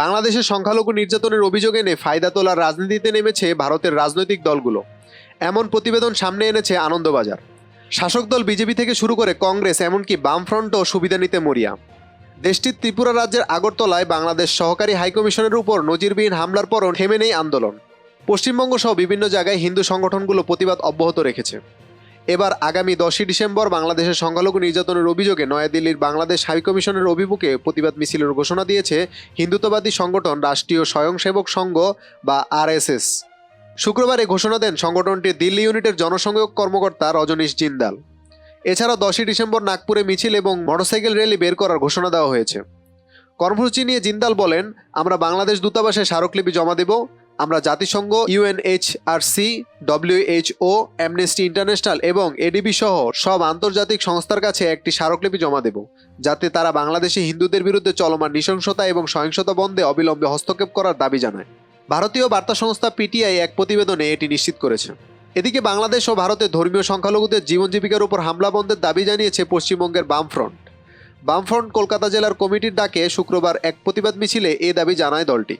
বাংলাদেশের সংখ্যালঘু নির্যাতনের অভিযোগ এনে ফায়দা তোলার রাজনীতিতে নেমেছে ভারতের রাজনৈতিক দলগুলো। এমন প্রতিবেদন সামনে এনেছে আনন্দবাজার। শাসক দল বিজেপি থেকে শুরু করে কংগ্রেস, এমনকি বামফ্রন্টও সুবিধা নিতে মরিয়া। দেশটির ত্রিপুরা রাজ্যের আগরতলায় বাংলাদেশ সহকারী হাইকমিশনের উপর নজিরবিহীন হামলার পরও থেমে নেই আন্দোলন। পশ্চিমবঙ্গ সহ বিভিন্ন জায়গায় হিন্দু সংগঠনগুলো প্রতিবাদ অব্যাহত রেখেছে। এবার আগামী দশই ডিসেম্বর বাংলাদেশের সংখ্যালঘু নির্যাতনের অভিযোগে নয়াদিল্লির বাংলাদেশ হাইকমিশনের অভিমুখে প্রতিবাদ মিছিলের ঘোষণা দিয়েছে হিন্দুত্ববাদী সংগঠন রাষ্ট্রীয় স্বয়ংসেবক সংঘ বা আরএসএস। শুক্রবার ঘোষণা দেন সংগঠনটির দিল্লি ইউনিটের জনসংযোগ কর্মকর্তা রজনীশ জিন্দাল। এছাড়া দশই ডিসেম্বর নাগপুরে মিছিল এবং মোটরসাইকেল র্যালি বের করার ঘোষণা দেওয়া হয়েছে। কর্মসূচি নিয়ে জিন্দাল বলেন, আমরা বাংলাদেশ দূতাবাসে স্মারকলিপি জমা দেব আমরা জাতিসংঘ ইউএনএইচআরসি ডব্লিউএইচও অ্যামনেস্টি ইন্টারন্যাশনাল এবং এডিবি সহ সব আন্তর্জাতিক সংস্থার কাছে একটি স্মারকলিপি জমা দেব, যাতে তারা বাংলাদেশে হিন্দুদের বিরুদ্ধে চলমান নৃশংসতা এবং সহিংসতা বন্ধে অবিলম্বে হস্তক্ষেপ করার দাবি জানায়। ভারতীয় বার্তা সংস্থা পিটিআই এক প্রতিবেদনে এটি নিশ্চিত করেছে। এদিকে বাংলাদেশ ও ভারতে ধর্মীয় সংখ্যালঘুদের জীবন জীবিকার উপর হামলা বন্ধের দাবি জানিয়েছে পশ্চিমবঙ্গের বামফ্রন্ট। বামফ্রন্ট কলকাতা জেলার কমিটির ডাকে শুক্রবার এক প্রতিবাদ মিছিলে এ দাবি জানায় দলটি।